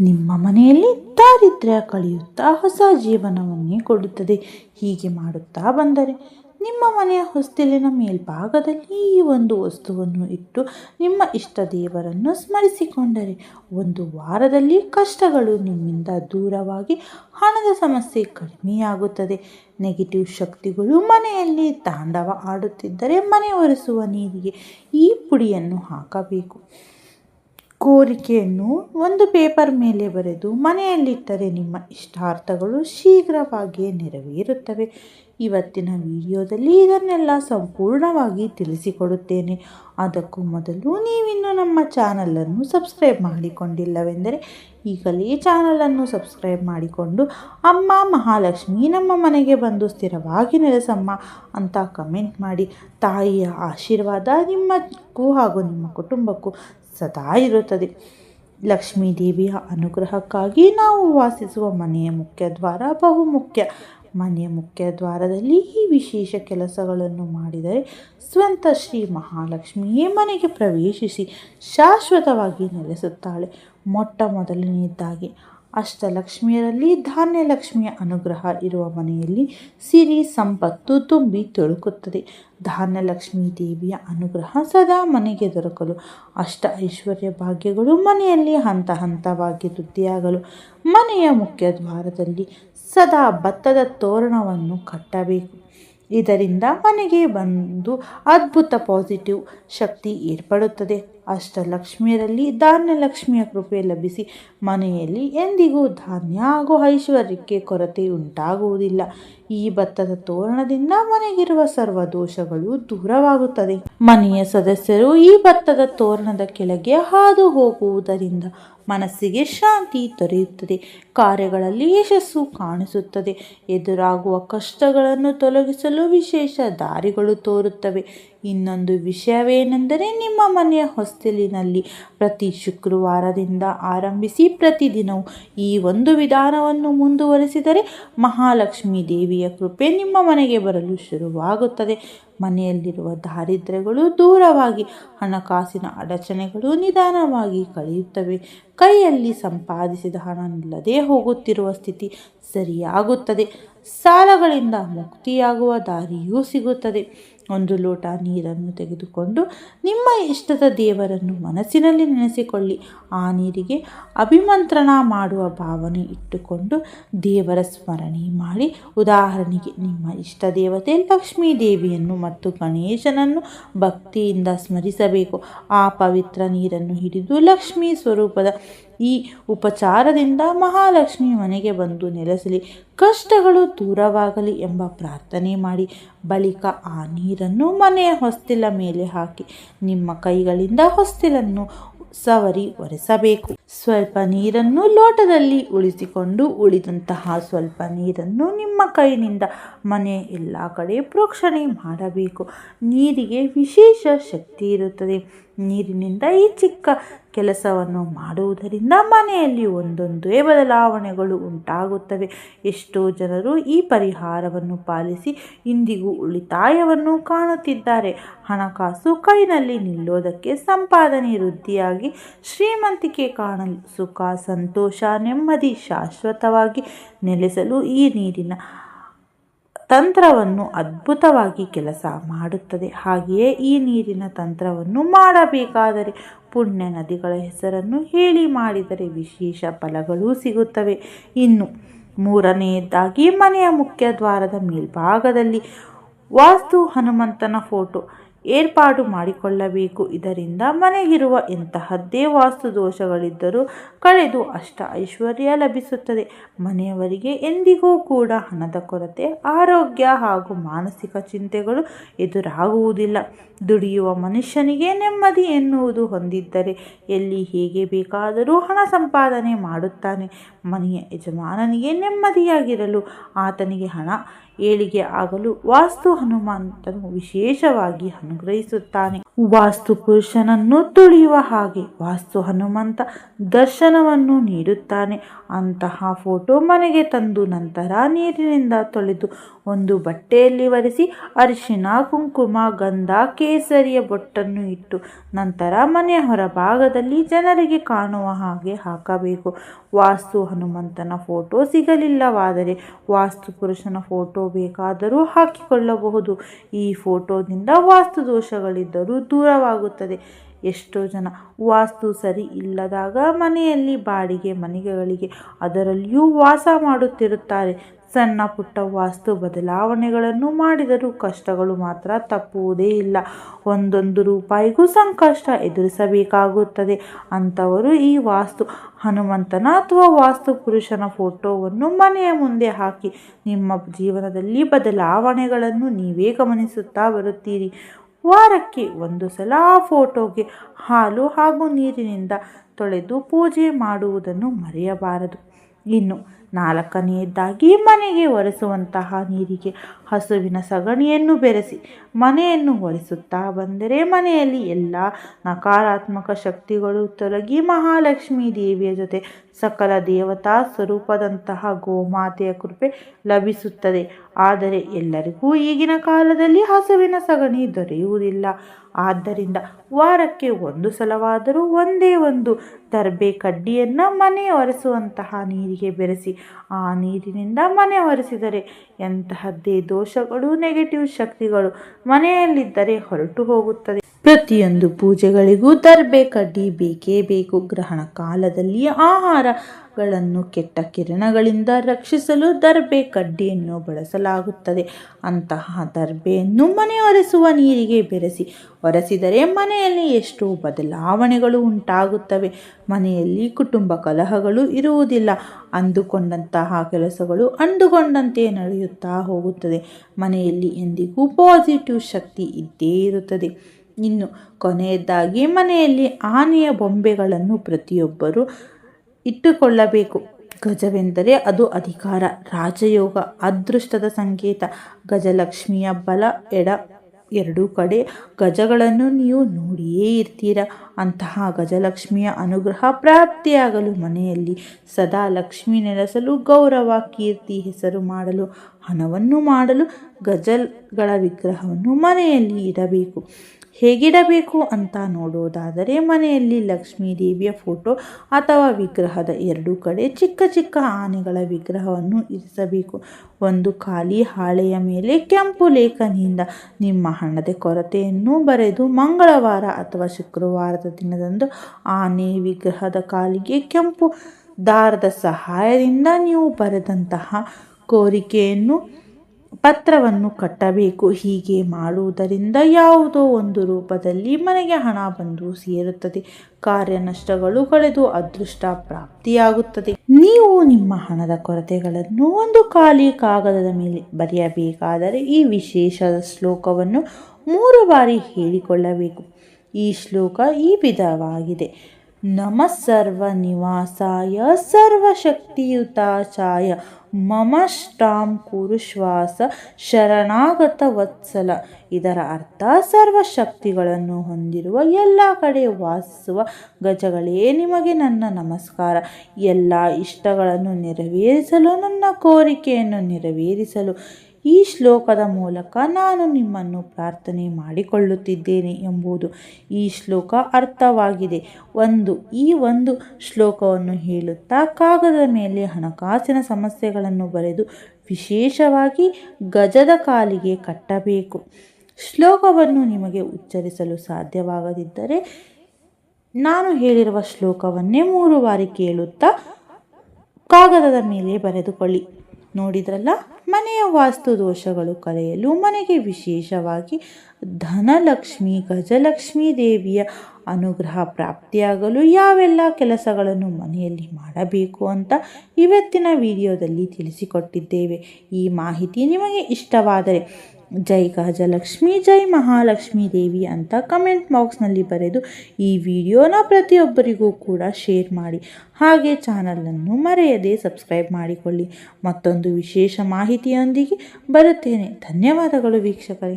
ನಿಮ್ಮ ಮನೆಯಲ್ಲಿ ದಾರಿದ್ರ್ಯ ಕಳೆಯುತ್ತಾ ಹೊಸ ಜೀವನವನ್ನೇ ಕೊಡುತ್ತದೆ. ಹೀಗೆ ಮಾಡುತ್ತಾ ಬಂದರೆ ನಿಮ್ಮ ಮನೆಯ ಹೊಸ್ತಿಲಿನ ಮೇಲ್ಭಾಗದಲ್ಲಿ ಈ ಒಂದು ವಸ್ತುವನ್ನು ಇಟ್ಟು ನಿಮ್ಮ ಇಷ್ಟ ದೇವರನ್ನು ಸ್ಮರಿಸಿಕೊಂಡರೆ ಒಂದು ವಾರದಲ್ಲಿ ಕಷ್ಟಗಳು ನಿಮ್ಮಿಂದ ದೂರವಾಗಿ ಹಣದ ಸಮಸ್ಯೆ ಕಡಿಮೆಯಾಗುತ್ತದೆ. ನೆಗೆಟಿವ್ ಶಕ್ತಿಗಳು ಮನೆಯಲ್ಲಿ ತಾಂಡವ ಆಡುತ್ತಿದ್ದರೆ ಮನೆ ಒರೆಸುವ ನೀರಿಗೆ ಈ ಪುಡಿಯನ್ನು ಹಾಕಬೇಕು. ಕೋರಿಕೆಯನ್ನು ಒಂದು ಪೇಪರ್ ಮೇಲೆ ಬರೆದು ಮನೆಯಲ್ಲಿಟ್ಟರೆ ನಿಮ್ಮ ಇಷ್ಟಾರ್ಥಗಳು ಶೀಘ್ರವಾಗಿಯೇ ನೆರವೇರುತ್ತವೆ. ಇವತ್ತಿನ ವಿಡಿಯೋದಲ್ಲಿ ಇದನ್ನೆಲ್ಲ ಸಂಪೂರ್ಣವಾಗಿ ತಿಳಿಸಿಕೊಡುತ್ತೇನೆ. ಅದಕ್ಕೂ ಮೊದಲು ನೀವಿನ್ನೂ ನಮ್ಮ ಚಾನಲನ್ನು ಸಬ್ಸ್ಕ್ರೈಬ್ ಮಾಡಿಕೊಂಡಿಲ್ಲವೆಂದರೆ ಈಗಲೇ ಚಾನಲನ್ನು ಸಬ್ಸ್ಕ್ರೈಬ್ ಮಾಡಿಕೊಂಡು ಅಮ್ಮ ಮಹಾಲಕ್ಷ್ಮಿ ನಮ್ಮ ಮನೆಗೆ ಬಂದು ಸ್ಥಿರವಾಗಿ ನೆಲೆಸಮ್ಮ ಅಂತ ಕಮೆಂಟ್ ಮಾಡಿ. ತಾಯಿಯ ಆಶೀರ್ವಾದ ನಿಮ್ಮಕ್ಕೂ ಹಾಗೂ ನಿಮ್ಮ ಕುಟುಂಬಕ್ಕೂ ಸದಾ ಇರುತ್ತದೆ. ಲಕ್ಷ್ಮೀ ದೇವಿಯ ಅನುಗ್ರಹಕ್ಕಾಗಿ ನಾವು ವಾಸಿಸುವ ಮನೆಯ ಮುಖ್ಯ ದ್ವಾರ ಬಹುಮುಖ್ಯ ಮನೆಯ ಮುಖ್ಯ ದ್ವಾರದಲ್ಲಿ ಈ ವಿಶೇಷ ಕೆಲಸಗಳನ್ನು ಮಾಡಿದರೆ ಸ್ವಂತ ಶ್ರೀ ಮಹಾಲಕ್ಷ್ಮಿಯೇ ಮನೆಗೆ ಪ್ರವೇಶಿಸಿ ಶಾಶ್ವತವಾಗಿ ನೆಲೆಸುತ್ತಾಳೆ. ಮೊಟ್ಟ ಮೊದಲನೆಯದಾಗಿ ಅಷ್ಟಲಕ್ಷ್ಮಿಯರಲ್ಲಿ ಧಾನ್ಯಲಕ್ಷ್ಮಿಯ ಅನುಗ್ರಹ ಇರುವ ಮನೆಯಲ್ಲಿ ಸಿರಿ ಸಂಪತ್ತು ತುಂಬಿ ತುಳುಕುತ್ತದೆ. ಧಾನ್ಯಲಕ್ಷ್ಮಿ ದೇವಿಯ ಅನುಗ್ರಹ ಸದಾ ಮನೆಗೆ ದೊರಕಲು. ಅಷ್ಟ ಐಶ್ವರ್ಯ ಭಾಗ್ಯಗಳು ಮನೆಯಲ್ಲಿ ಹಂತ ಹಂತವಾಗಿ ವೃದ್ಧಿಯಾಗಲು. ಮನೆಯ ಮುಖ್ಯ ದ್ವಾರದಲ್ಲಿ ಸದಾ ಭತ್ತದ ತೋರಣವನ್ನು ಕಟ್ಟಬೇಕು. ಇದರಿಂದ ಮನೆಗೆ ಬಂದು ಅದ್ಭುತ ಪಾಸಿಟಿವ್ ಶಕ್ತಿ ಏರ್ಪಡುತ್ತದೆ. ಅಷ್ಟಲಕ್ಷ್ಮಿಯರಲ್ಲಿ ಧಾನ್ಯಲಕ್ಷ್ಮಿಯ ಕೃಪೆ ಲಭಿಸಿ ಮನೆಯಲ್ಲಿ ಎಂದಿಗೂ ಧಾನ್ಯ ಹಾಗೂ ಐಶ್ವರ್ಯಕ್ಕೆ ಕೊರತೆ ಉಂಟಾಗುವುದಿಲ್ಲ. ಈ ಭತ್ತದ ತೋರಣದಿಂದ ಮನೆಗಿರುವ ಸರ್ವ ದೋಷಗಳು ದೂರವಾಗುತ್ತದೆ. ಮನೆಯ ಸದಸ್ಯರು ಈ ಭತ್ತದ ತೋರಣದ ಕೆಳಗೆ ಹಾದು ಹೋಗುವುದರಿಂದ ಮನಸ್ಸಿಗೆ ಶಾಂತಿ ದೊರೆಯುತ್ತದೆ. ಕಾರ್ಯಗಳಲ್ಲಿ ಯಶಸ್ಸು ಕಾಣಿಸುತ್ತದೆ. ಎದುರಾಗುವ ಕಷ್ಟಗಳನ್ನು ತೊಲಗಿಸಲು ವಿಶೇಷ ದಾರಿಗಳು ತೋರುತ್ತವೆ. ಇನ್ನೊಂದು ವಿಷಯವೇನೆಂದರೆ ನಿಮ್ಮ ಮನೆಯ ಹೊಸ್ತಿಲಿನಲ್ಲಿ ಪ್ರತಿ ಶುಕ್ರವಾರದಿಂದ ಆರಂಭಿಸಿ ಪ್ರತಿದಿನವೂ ಈ ಒಂದು ವಿಧಾನವನ್ನು ಮುಂದುವರಿಸಿದರೆ ಮಹಾಲಕ್ಷ್ಮೀ ದೇವಿಯ ಕೃಪೆ ನಿಮ್ಮ ಮನೆಗೆ ಬರಲು ಶುರುವಾಗುತ್ತದೆ. ಮನೆಯಲ್ಲಿರುವ ದಾರಿದ್ರ್ಯಗಳು ದೂರವಾಗಿ ಹಣಕಾಸಿನ ಅಡಚಣೆಗಳು ನಿಧಾನವಾಗಿ ಕಳೆಯುತ್ತವೆ. ಕೈಯಲ್ಲಿ ಸಂಪಾದಿಸಿದ ಹಣ ನಿಲ್ಲದೆ ಹೋಗುತ್ತಿರುವ ಸ್ಥಿತಿ ಸರಿಯಾಗುತ್ತದೆ. ಸಾಲಗಳಿಂದ ಮುಕ್ತಿಯಾಗುವ ದಾರಿಯೂ ಸಿಗುತ್ತದೆ. ಒಂದು ಲೋಟ ನೀರನ್ನು ತೆಗೆದುಕೊಂಡು ನಿಮ್ಮ ಇಷ್ಟದ ದೇವರನ್ನು ಮನಸ್ಸಿನಲ್ಲಿ ನೆನೆಸಿಕೊಳ್ಳಿ. ಆ ನೀರಿಗೆ ಅಭಿಮಂತ್ರಣ ಮಾಡುವ ಭಾವನೆ ಇಟ್ಟುಕೊಂಡು ದೇವರ ಸ್ಮರಣೆ ಮಾಡಿ. ಉದಾಹರಣೆಗೆ, ನಿಮ್ಮ ಇಷ್ಟ ದೇವತೆ ಲಕ್ಷ್ಮೀ ದೇವಿಯನ್ನು ಮತ್ತು ಗಣೇಶನನ್ನು ಭಕ್ತಿಯಿಂದ ಸ್ಮರಿಸಬೇಕು. ಆ ಪವಿತ್ರ ನೀರನ್ನು ಹಿಡಿದು ಲಕ್ಷ್ಮೀ ಸ್ವರೂಪದ ಈ ಉಪಚಾರದಿಂದ ಮಹಾಲಕ್ಷ್ಮಿ ಮನೆಗೆ ಬಂದು ನೆಲೆಸಲಿ, ಕಷ್ಟಗಳು ದೂರವಾಗಲಿ ಎಂಬ ಪ್ರಾರ್ಥನೆ ಮಾಡಿ, ಬಳಿಕ ಆ ನೀರನ್ನು ಮನೆಯ ಹೊಸ್ತಿಲ ಮೇಲೆ ಹಾಕಿ, ನಿಮ್ಮ ಕೈಗಳಿಂದ ಹೊಸ್ತಿಲನ್ನು ಸವರಿ ಒರೆಸಬೇಕು. ಸ್ವಲ್ಪ ನೀರನ್ನು ಲೋಟದಲ್ಲಿ ಉಳಿಸಿಕೊಂಡು ಉಳಿದಂತಹ ಸ್ವಲ್ಪ ನೀರನ್ನು ನಿಮ್ಮ ಕೈನಿಂದ ಮನೆ ಎಲ್ಲ ಕಡೆ ಪ್ರೋಕ್ಷಣೆ ಮಾಡಬೇಕು. ನೀರಿಗೆ ವಿಶೇಷ ಶಕ್ತಿ ಇರುತ್ತದೆ. ನೀರಿನಿಂದ ಈ ಚಿಕ್ಕ ಕೆಲಸವನ್ನು ಮಾಡುವುದರಿಂದ ಮನೆಯಲ್ಲಿ ಒಂದೊಂದೇ ಬದಲಾವಣೆಗಳು ಉಂಟಾಗುತ್ತವೆ. ಎಷ್ಟೋ ಜನರು ಈ ಪರಿಹಾರವನ್ನು ಪಾಲಿಸಿ ಇಂದಿಗೂ ಉಳಿತಾಯವನ್ನು ಕಾಣುತ್ತಿದ್ದಾರೆ. ಹಣಕಾಸು ಕೈನಲ್ಲಿ ನಿಲ್ಲೋದಕ್ಕೆ ಸಂಪಾದನೆ ವೃದ್ಧಿಯಾಗಿ ಶ್ರೀಮಂತಿಕೆ ಕಾಣಲು. ಸುಖ, ಸಂತೋಷ, ನೆಮ್ಮದಿ ಶಾಶ್ವತವಾಗಿ ನೆಲೆಸಲು ಈ ನೀರಿನ ತಂತ್ರವನ್ನು ಅದ್ಭುತವಾಗಿ ಕೆಲಸ ಮಾಡುತ್ತದೆ. ಹಾಗೆಯೇ ಈ ನೀರಿನ ತಂತ್ರವನ್ನು ಮಾಡಬೇಕಾದರೆ ಪುಣ್ಯ ನದಿಗಳ ಹೆಸರನ್ನು ಹೇಳಿ ಮಾಡಿದರೆ ವಿಶೇಷ ಫಲಗಳು ಸಿಗುತ್ತವೆ. ಇನ್ನು ಮೂರನೆಯದಾಗಿ ಮನೆಯ ಮುಖ್ಯ ದ್ವಾರದ ಮೇಲ್ಭಾಗದಲ್ಲಿ ವಾಸ್ತು ಹನುಮಂತನ ಫೋಟೋ. ಏರ್ಪಾಡು ಮಾಡಿಕೊಳ್ಳಬೇಕು. ಇದರಿಂದ ಮನೆಗಿರುವ ಎಂತಹದ್ದೇ ವಾಸ್ತು ದೋಷಗಳಿದ್ದರೂ ಕಳೆದು ಅಷ್ಟ ಐಶ್ವರ್ಯ ಲಭಿಸುತ್ತದೆ. ಮನೆಯವರಿಗೆ ಎಂದಿಗೂ ಕೂಡ ಹಣದ ಕೊರತೆ, ಆರೋಗ್ಯ ಹಾಗೂ ಮಾನಸಿಕ ಚಿಂತೆಗಳು ಎದುರಾಗುವುದಿಲ್ಲ. ದುಡಿಯುವ ಮನುಷ್ಯನಿಗೆ ನೆಮ್ಮದಿ ಎನ್ನುವುದು ಹೊಂದಿದ್ದರೆ ಎಲ್ಲಿ ಹೇಗೆ ಬೇಕಾದರೂ ಹಣ ಸಂಪಾದನೆ ಮಾಡುತ್ತಾನೆ. ಮನೆಯ ಯಜಮಾನನಿಗೆ ನೆಮ್ಮದಿಯಾಗಿರಲು ಆತನಿಗೆ ಹಣ ಏಳಿಗೆ ಆಗಲು ವಾಸ್ತು ಹನುಮಂತನು ವಿಶೇಷವಾಗಿ ಅನುಗ್ರಹಿಸುತ್ತಾನೆ. ವಾಸ್ತು ಪುರುಷನನ್ನು ತುಳಿಯುವ ಹಾಗೆ ವಾಸ್ತು ಹನುಮಂತ ದರ್ಶನವನ್ನು ನೀಡುತ್ತಾನೆ. ಅಂತಹ ಫೋಟೋ ಮನೆಗೆ ತಂದು ನಂತರ ನೀರಿನಿಂದ ತೊಳೆದು ಒಂದು ಬಟ್ಟೆಯಲ್ಲಿ ಒರೆಸಿ ಅರಿಶಿನ ಕುಂಕುಮ, ಗಂಧ, ಕೇಸರಿಯ ಬೊಟ್ಟನ್ನು ಇಟ್ಟು ನಂತರ ಮನೆಯ ಹೊರಭಾಗದಲ್ಲಿ ಜನರಿಗೆ ಕಾಣುವ ಹಾಗೆ ಹಾಕಬೇಕು. ವಾಸ್ತು ಹನುಮಂತನ ಫೋಟೋ ಸಿಗಲಿಲ್ಲವಾದರೆ ವಾಸ್ತು ಪುರುಷನ ಫೋಟೋ ಬೇಕಾದರೂ ಹಾಕಿಕೊಳ್ಳಬಹುದು. ಈ ಫೋಟೋದಿಂದ ವಾಸ್ತು ದೋಷಗಳಿದ್ದರೂ ದೂರವಾಗುತ್ತದೆ. ಎಷ್ಟೋ ಜನ ವಾಸ್ತು ಸರಿ ಇಲ್ಲದಾಗ ಮನೆಯಲ್ಲಿ ಬಾಡಿಗೆ ಮನೆಗಳಿಗೆ ಅದರಲ್ಲಿಯೂ ವಾಸ ಮಾಡುತ್ತಿರುತ್ತಾರೆ. ಸಣ್ಣ ಪುಟ್ಟ ವಾಸ್ತು ಬದಲಾವಣೆಗಳನ್ನು ಮಾಡಿದರೂ ಕಷ್ಟಗಳು ಮಾತ್ರ ತಪ್ಪುವುದೇ ಇಲ್ಲ. ಒಂದೊಂದು ರೂಪಾಯಿಗೂ ಸಂಕಷ್ಟ ಎದುರಿಸಬೇಕಾಗುತ್ತದೆ. ಅಂಥವರು ಈ ವಾಸ್ತು ಹನುಮಂತನ ಅಥವಾ ವಾಸ್ತು ಪುರುಷನ ಫೋಟೋವನ್ನು ಮನೆಯ ಮುಂದೆ ಹಾಕಿ ನಿಮ್ಮ ಜೀವನದಲ್ಲಿ ಬದಲಾವಣೆಗಳನ್ನು ನೀವೇ ಗಮನಿಸುತ್ತಾ ಬರುತ್ತೀರಿ. ವಾರಕ್ಕೆ ಒಂದು ಸಲ ಆ ಫೋಟೋಗೆ ಹಾಲು ಹಾಗೂ ನೀರಿನಿಂದ ತೊಳೆದು ಪೂಜೆ ಮಾಡುವುದನ್ನು ಮರೆಯಬಾರದು. ಇನ್ನು ನಾಲ್ಕನೆಯದ್ದಾಗಿ ಮನೆಗೆ ಒರೆಸುವಂತಹ ನೀರಿಗೆ ಹಸುವಿನ ಸಗಣಿಯನ್ನು ಬೆರೆಸಿ ಮನೆಯನ್ನು ಒರೆಸುತ್ತಾ ಬಂದರೆ ಮನೆಯಲ್ಲಿ ಎಲ್ಲ ನಕಾರಾತ್ಮಕ ಶಕ್ತಿಗಳು ತೊಲಗಿ ಮಹಾಲಕ್ಷ್ಮೀ ದೇವಿಯ ಜೊತೆ ಸಕಲ ದೇವತಾ ಸ್ವರೂಪದಂತಹ ಗೋಮಾತೆಯ ಕೃಪೆ ಲಭಿಸುತ್ತದೆ. ಆದರೆ ಎಲ್ಲರಿಗೂ ಈಗಿನ ಕಾಲದಲ್ಲಿ ಹಸುವಿನ ಸಗಣಿ ದೊರೆಯುವುದಿಲ್ಲ. ಆದ್ದರಿಂದ ವಾರಕ್ಕೆ ಒಂದು ಸಲವಾದರೂ ಒಂದೇ ಒಂದು ದರ್ಬೆ ಕಡ್ಡಿಯನ್ನು ಮನೆ ಒರೆಸುವಂತಹ ನೀರಿಗೆ ಬೆರೆಸಿ ಆ ನೀರಿನಿಂದ ಮನೆ ಒರೆಸಿದರೆ ಎಂತಹದ್ದೇ ದೋಷಗಳು ನೆಗೆಟಿವ್ ಶಕ್ತಿಗಳು ಮನೆಯಲ್ಲಿದ್ದರೆ ಹೊರಟು ಹೋಗುತ್ತದೆ. ಪ್ರತಿಯೊಂದು ಪೂಜೆಗಳಿಗೂ ದರ್ಬೆ ಕಡ್ಡಿ ಬೇಕೇ ಬೇಕು. ಗ್ರಹಣ ಕಾಲದಲ್ಲಿ ಆಹಾರಗಳನ್ನು ಕೆಟ್ಟ ಕಿರಣಗಳಿಂದ ರಕ್ಷಿಸಲು ದರ್ಬೆ ಕಡ್ಡಿಯನ್ನು ಬಳಸಲಾಗುತ್ತದೆ. ಅಂತಹ ದರ್ಬೆಯನ್ನು ಮನೆ ಒರೆಸುವ ನೀರಿಗೆ ಬೆರೆಸಿ, ಒರೆಸಿದರೆ ಮನೆಯಲ್ಲಿ ಎಷ್ಟೋ ಬದಲಾವಣೆಗಳು ಉಂಟಾಗುತ್ತವೆ. ಮನೆಯಲ್ಲಿ ಕುಟುಂಬ ಕಲಹಗಳು ಇರುವುದಿಲ್ಲ. ಅಂದುಕೊಂಡಂತಹ ಕೆಲಸಗಳು ಅಂದುಕೊಂಡಂತೆ ನಡೆಯುತ್ತಾ ಹೋಗುತ್ತದೆ. ಮನೆಯಲ್ಲಿ ಎಂದಿಗೂ ಪಾಸಿಟಿವ್ ಶಕ್ತಿ ಇದ್ದೇ ಇರುತ್ತದೆ. ಇನ್ನು ಕೊನೆಯದಾಗಿ ಮನೆಯಲ್ಲಿ ಆನೆಯ ಬೊಂಬೆಗಳನ್ನು ಪ್ರತಿಯೊಬ್ಬರು ಇಟ್ಟುಕೊಳ್ಳಬೇಕು. ಗಜವೆಂದರೆ ಅದು ಅಧಿಕಾರ, ರಾಜಯೋಗ, ಅದೃಷ್ಟದ ಸಂಕೇತ. ಗಜಲಕ್ಷ್ಮಿಯ ಬಲ ಎಡ ಎರಡೂ ಕಡೆ ಗಜಗಳನ್ನು ನೀವು ನೋಡಿಯೇ ಇರ್ತೀರ. ಅಂತಹ ಗಜಲಕ್ಷ್ಮಿಯ ಅನುಗ್ರಹ ಪ್ರಾಪ್ತಿಯಾಗಲು ಮನೆಯಲ್ಲಿ ಸದಾ ಲಕ್ಷ್ಮಿ ನೆಲೆಸಲು, ಗೌರವ, ಕೀರ್ತಿ, ಹೆಸರು ಮಾಡಲು, ಹಣವನ್ನು ಮಾಡಲು ಗಜಲ್ಗಳ ವಿಗ್ರಹವನ್ನು ಮನೆಯಲ್ಲಿ ಇಡಬೇಕು. ಹೇಗಿಡಬೇಕು ಅಂತ ನೋಡೋದಾದರೆ ಮನೆಯಲ್ಲಿ ಲಕ್ಷ್ಮೀ ದೇವಿಯ ಫೋಟೋ ಅಥವಾ ವಿಗ್ರಹದ ಎರಡೂ ಕಡೆ ಚಿಕ್ಕ ಚಿಕ್ಕ ಆನೆಗಳ ವಿಗ್ರಹವನ್ನು ಇರಿಸಬೇಕು. ಒಂದು ಖಾಲಿ ಹಾಳೆಯ ಮೇಲೆ ಕೆಂಪು ಲೇಖನಿಯಿಂದ ನಿಮ್ಮ ಹಣದ ಕೊರತೆಯನ್ನು ಬರೆದು ಮಂಗಳವಾರ ಅಥವಾ ಶುಕ್ರವಾರದ ದಿನದಂದು ಆನೆ ವಿಗ್ರಹದ ಕಾಲಿಗೆ ಕೆಂಪು ದಾರದ ಸಹಾಯದಿಂದ ನೀವು ಬರೆದಂತಹ ಕೋರಿಕೆಯನ್ನು ಪತ್ರವನ್ನು ಕಟ್ಟಬೇಕು. ಹೀಗೆ ಮಾಡುವುದರಿಂದ ಯಾವುದೋ ಒಂದು ರೂಪದಲ್ಲಿ ಮನೆಗೆ ಹಣ ಬಂದು ಸೇರುತ್ತದೆ. ಕಾರ್ಯ ನಷ್ಟಗಳು ಕಳೆದು ಅದೃಷ್ಟ ಪ್ರಾಪ್ತಿಯಾಗುತ್ತದೆ. ನೀವು ನಿಮ್ಮ ಹಣದ ಕೊರತೆಗಳನ್ನು ಒಂದು ಖಾಲಿ ಕಾಗದದ ಮೇಲೆ ಬರೆಯಬೇಕಾದರೆ ಈ ವಿಶೇಷ ಶ್ಲೋಕವನ್ನು ಮೂರು ಬಾರಿ ಹೇಳಿಕೊಳ್ಳಬೇಕು. ಈ ಶ್ಲೋಕ ಈ ವಿಧವಾಗಿದೆ. ನಮ ಸರ್ವ ನಿವಾಸಾಯ ಸರ್ವಶಕ್ತಿಯುತಾಚಾಯ ಮಮ ಕುರು ಕುರುಶ್ವಾಸ, ಶರಣಾಗತ ವತ್ಸಲ. ಇದರ ಅರ್ಥ ಸರ್ವಶಕ್ತಿಗಳನ್ನು ಹೊಂದಿರುವ, ಎಲ್ಲ ಕಡೆ ವಾಸಿಸುವ ಗಜಗಳೇ ನಿಮಗೆ ನನ್ನ ನಮಸ್ಕಾರ. ಎಲ್ಲ ಇಷ್ಟಗಳನ್ನು ನೆರವೇರಿಸಲು, ನನ್ನ ಕೋರಿಕೆಯನ್ನು ನೆರವೇರಿಸಲು ಈ ಶ್ಲೋಕದ ಮೂಲಕ ನಾನು ನಿಮ್ಮನ್ನು ಪ್ರಾರ್ಥನೆ ಮಾಡಿಕೊಳ್ಳುತ್ತಿದ್ದೇನೆ ಎಂಬುದು ಈ ಶ್ಲೋಕ ಅರ್ಥವಾಗಿದೆ. ಒಂದು, ಈ ಒಂದು ಶ್ಲೋಕವನ್ನು ಹೇಳುತ್ತಾ ಕಾಗದದ ಮೇಲೆ ಹಣಕಾಸಿನ ಸಮಸ್ಯೆಗಳನ್ನು ಬರೆದು ವಿಶೇಷವಾಗಿ ಗಜದ ಕಾಲಿಗೆ ಕಟ್ಟಬೇಕು. ಶ್ಲೋಕವನ್ನು ನಿಮಗೆ ಉಚ್ಚರಿಸಲು ಸಾಧ್ಯವಾಗದಿದ್ದರೆ ನಾನು ಹೇಳಿರುವ ಶ್ಲೋಕವನ್ನೇ ಮೂರು ಬಾರಿ ಕೇಳುತ್ತಾ ಕಾಗದದ ಮೇಲೆ ಬರೆದುಕೊಳ್ಳಿ. ನೋಡಿದ್ರಲ್ಲ? ಮನೆಯ ವಾಸ್ತು ದೋಷಗಳು ಕಳೆಯಲು ಮನೆಗೆ ವಿಶೇಷವಾಗಿ ಧನಲಕ್ಷ್ಮಿ, ಗಜಲಕ್ಷ್ಮೀ ದೇವಿಯ ಅನುಗ್ರಹ ಪ್ರಾಪ್ತಿಯಾಗಲು ಯಾವೆಲ್ಲ ಕೆಲಸಗಳನ್ನು ಮನೆಯಲ್ಲಿ ಮಾಡಬೇಕು ಅಂತ ಇವತ್ತಿನ ವಿಡಿಯೋದಲ್ಲಿ ತಿಳಿಸಿಕೊಟ್ಟಿದ್ದೇವೆ. ಈ ಮಾಹಿತಿ ನಿಮಗೆ ಇಷ್ಟವಾದರೆ ಜೈ ಗಜಲಕ್ಷ್ಮಿ, ಜೈ ಮಹಾಲಕ್ಷ್ಮಿ ದೇವಿ ಅಂತ ಕಮೆಂಟ್ ಬಾಕ್ಸ್ನಲ್ಲಿ ಬರೆದು ಈ ವಿಡಿಯೋನ ಪ್ರತಿಯೊಬ್ಬರಿಗೂ ಕೂಡ ಶೇರ್ ಮಾಡಿ. ಹಾಗೆ ಚಾನಲನ್ನು ಮರೆಯದೆ ಸಬ್ಸ್ಕ್ರೈಬ್ ಮಾಡಿಕೊಳ್ಳಿ. ಮತ್ತೊಂದು ವಿಶೇಷ ಮಾಹಿತಿಯೊಂದಿಗೆ ಬರುತ್ತೇನೆ. ಧನ್ಯವಾದಗಳು ವೀಕ್ಷಕರೇ.